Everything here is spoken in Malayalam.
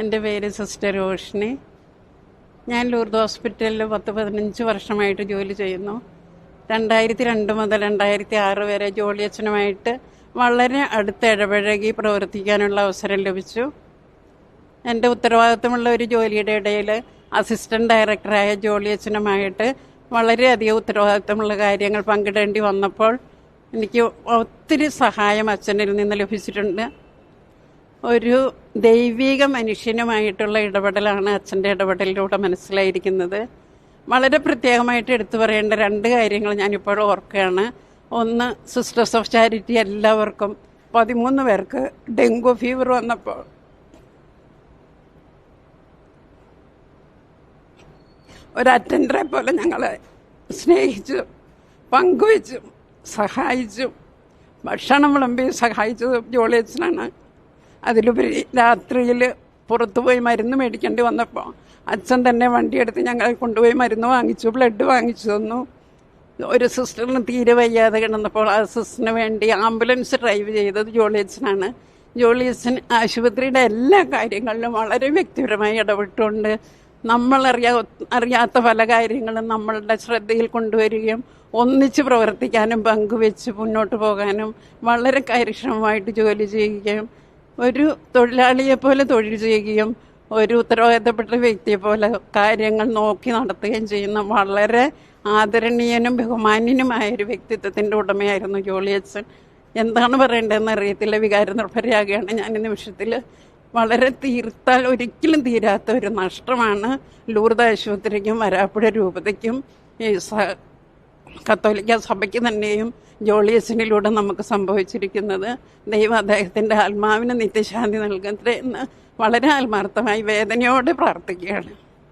എന്റെ പേര് സിസ്റ്റർ റോഷിനി. ഞാൻ ലൂർദ് ഹോസ്പിറ്റലിൽ പത്ത് പതിനഞ്ച് വർഷമായിട്ട് ജോലി ചെയ്യുന്നു. രണ്ടായിരത്തി രണ്ട് മുതൽ രണ്ടായിരത്തി ആറ് വരെ ജോളി അച്ഛനുമായിട്ട് വളരെ അടുത്ത് ഇടപഴകി പ്രവർത്തിക്കാനുള്ള അവസരം ലഭിച്ചു. എന്റെ ഉത്തരവാദിത്തമുള്ള ഒരു ജോലിയുടെ ഇടയിൽ അസിസ്റ്റന്റ് ഡയറക്ടറായ ജോളി അച്ഛനുമായിട്ട് വളരെയധികം ഉത്തരവാദിത്തമുള്ള കാര്യങ്ങൾ പങ്കിടേണ്ടി വന്നപ്പോൾ എനിക്ക് ഒത്തിരി സഹായം അച്ഛനിൽ നിന്ന് ലഭിച്ചിട്ടുണ്ട്. ഒരു ദൈവിക മനുഷ്യനുമായിട്ടുള്ള ഇടപെടലാണ് അച്ഛന്റെ ഇടപെടലിലൂടെ മനസ്സിലായിരിക്കുന്നത്. വളരെ പ്രത്യേകമായിട്ട് എടുത്തു പറയേണ്ട രണ്ട് കാര്യങ്ങൾ ഞാനിപ്പോൾ ഓർക്കുകയാണ്. ഒന്ന് സിസ്റ്റേഴ്സ് ഓഫ് ചാരിറ്റി എല്ലാവർക്കും. പതിമൂന്ന് പേർക്ക് ഡെങ്കു ഫീവർ വന്നപ്പോൾ. ഒരു അറ്റൻഡറെ പോലെ ഞങ്ങളെ സ്നേഹിച്ചു പങ്കുവച്ചു സഹായിച്ചു. ഭക്ഷണം വിളമ്പി സഹായിച്ചത് ജോളിയച്ചനാണ് അതിലുപരി രാത്രിയിൽ പുറത്തുപോയി മരുന്ന് മേടിക്കേണ്ടി വന്നപ്പോൾ അച്ഛൻ തന്നെ വണ്ടിയെടുത്ത് ഞങ്ങളെ കൊണ്ടുപോയി മരുന്ന് വാങ്ങിച്ചു ബ്ലഡ് വാങ്ങിച്ചു തന്നു. ഒരു സിസ്റ്ററിന് തീരെ വയ്യാതെ കിടന്നപ്പോൾ ആ സിസ്റ്ററിന് വേണ്ടി ആംബുലൻസ് ഡ്രൈവ് ചെയ്തത് ജോളിയച്ചനാണ് ജോളിയച്ചൻ ആശുപത്രിയുടെ എല്ലാ കാര്യങ്ങളിലും വളരെ വ്യക്തിപരമായി ഇടപെട്ടുകൊണ്ട് നമ്മൾ അറിയാ അറിയാത്ത പല കാര്യങ്ങളും നമ്മളുടെ ശ്രദ്ധയിൽ കൊണ്ടുവരികയും ഒന്നിച്ച് പ്രവർത്തിക്കാനും പങ്കുവെച്ച് മുന്നോട്ട് പോകാനും വളരെ കാര്യക്ഷമമായിട്ട് ജോലി ചെയ്യുകയും ഒരു തൊഴിലാളിയെ പോലെ തൊഴിൽ ചെയ്യുകയും ഒരു ഉത്തരവാദിത്തപ്പെട്ട വ്യക്തിയെ പോലെ കാര്യങ്ങൾ നോക്കി നടത്തുകയും ചെയ്യുന്ന വളരെ ആദരണീയനും ബഹുമാന്യനുമായ ഒരു വ്യക്തിത്വത്തിന്റെ ഉടമയായിരുന്നു ജോളിയച്ചൻ എന്താണ് പറയേണ്ടതെന്ന് അറിയത്തില്ല. വികാര നിർഭരയാകുകയാണ്. ഞാൻ ഈ നിമിഷത്തിൽ വളരെ തീർത്താൽ ഒരിക്കലും തീരാത്ത ഒരു നഷ്ടമാണ് ലൂർദ് ആശുപത്രിക്കും വരാപ്പുഴ രൂപതയ്ക്കും ഈ കത്തോലിക്ക സഭയ്ക്ക് തന്നെയും ജോളിയസിനിലൂടെ നമുക്ക് സംഭവിച്ചിരിക്കുന്നത് ദൈവം അദ്ദേഹത്തിന്റെ ആത്മാവിന് നിത്യശാന്തി നൽകട്ടെ എന്ന് വളരെ ആത്മാർത്ഥമായി വേദനയോടെ പ്രാർത്ഥിക്കുകയാണ്.